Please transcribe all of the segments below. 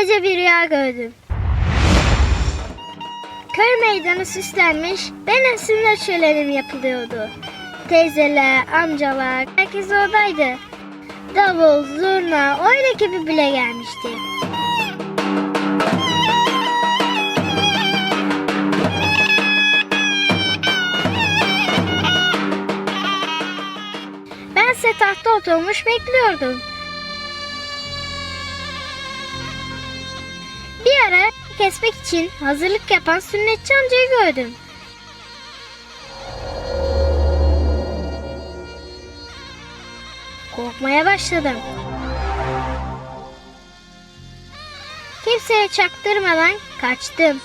gece bir rüya gördüm. Köy meydanı süslenmiş, benim sünnet şölenim yapılıyordu. Teyzeler, amcalar, herkes oradaydı. Davul, zurna, oyun ekibi bile gelmişti. Ben ise tahta oturmuş bekliyordum. Bir ara kesmek için hazırlık yapan sünnetçi amcayı gördüm. Korkmaya başladım. Kimseye çaktırmadan kaçtım.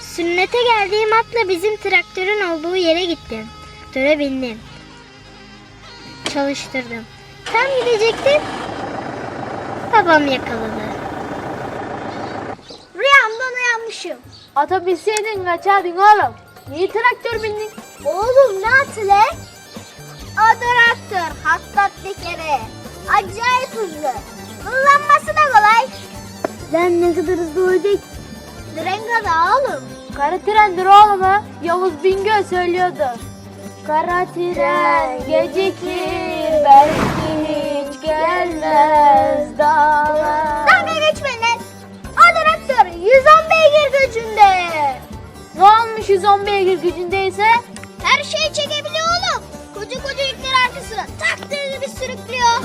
Sünnete geldiğim atla bizim traktörün olduğu yere gittim. Traktöre bindim. Çalıştırdım. Tam gidecektim. Babam yakaladı. Uyanmışım. Ata binseydin kaçardın oğlum. Niye traktör bindin? Oğlum ne atı lan? O traktör hattat bir kere. Acayip hızlı. Kullanması da kolay. Sen ne kadar hızlı olacak? Drenga da oğlum. Kara trendir oğlum ha. Yavuz Bingöl söylüyordu. Kara tren gecikir belki hiç gelmez 210 beygir gücündeyse... Her şeyi çekebiliyor oğlum. Koca koca yükler arkasına taktığı gibi sürüklüyor.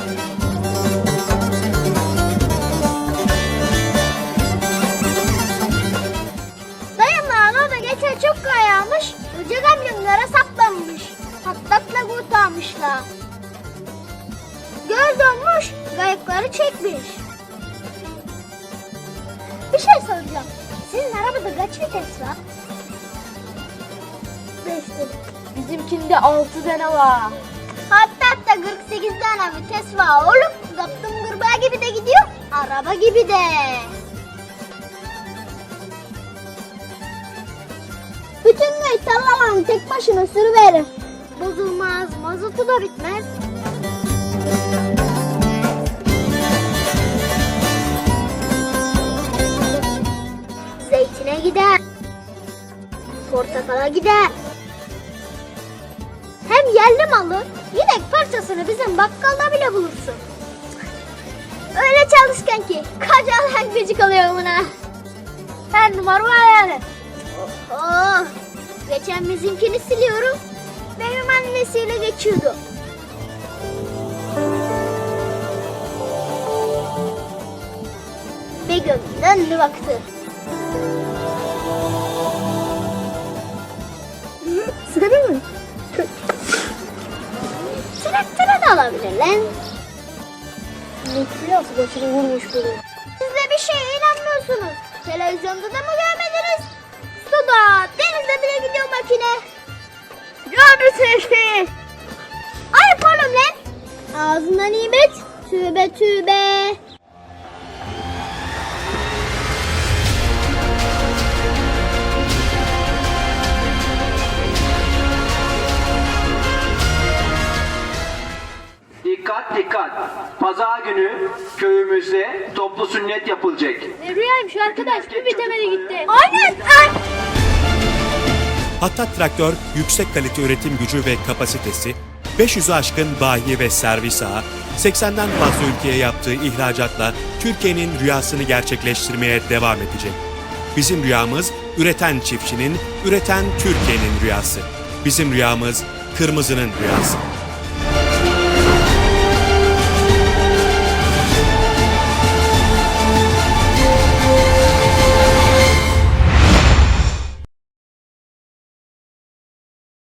Dayımla ana da geçen çok kayamış. Böcek amcamlara saplanmış. Patlatla kurtarmışlar. Göl dönmüş, gayıkları çekmiş. Bir şey soracağım. Sizin arabada kaç vites var? Beşte. Bizimkinde 6 tane var. Hatta hatta 48 tane vites var oğlum. Zaptım gırbağı gibi de gidiyor. Araba gibi de. Bütün gün tarlalarını tek başına sürüverir. Bozulmaz, mazotu da bitmez. Zeytine gider. Portakala gider. Yerli malı, yedek parçasını bizim bakkalda bile bulursun. Öyle çalışkan ki kacalan gıcık oluyor buna. Her numara var yani. Oh, geçen bizimkini siliyorum. Benim annesiyle geçiyordu. Bir gün döndü baktı. Alabilir lan. Biraz başını vurmuş bunu. Siz de bir şeye inanmıyorsunuz. Televizyonda da mı görmediniz? Suda, denizde bile gidiyor makine. Görmüşsün işte. Ayıp oğlum lan. Ağzından nimet. Tübe tübe. Dikkat dikkat. Pazar günü köyümüzde toplu sünnet yapılacak. Ne rüyaymış arkadaş bir bitemedi gitti. Aynen. Ay. Hattat Traktör yüksek kalite üretim gücü ve kapasitesi, 500'ü aşkın bayi ve servis ağı, 80'den fazla ülkeye yaptığı ihracatla Türkiye'nin rüyasını gerçekleştirmeye devam edecek. Bizim rüyamız üreten çiftçinin, üreten Türkiye'nin rüyası. Bizim rüyamız kırmızının rüyası.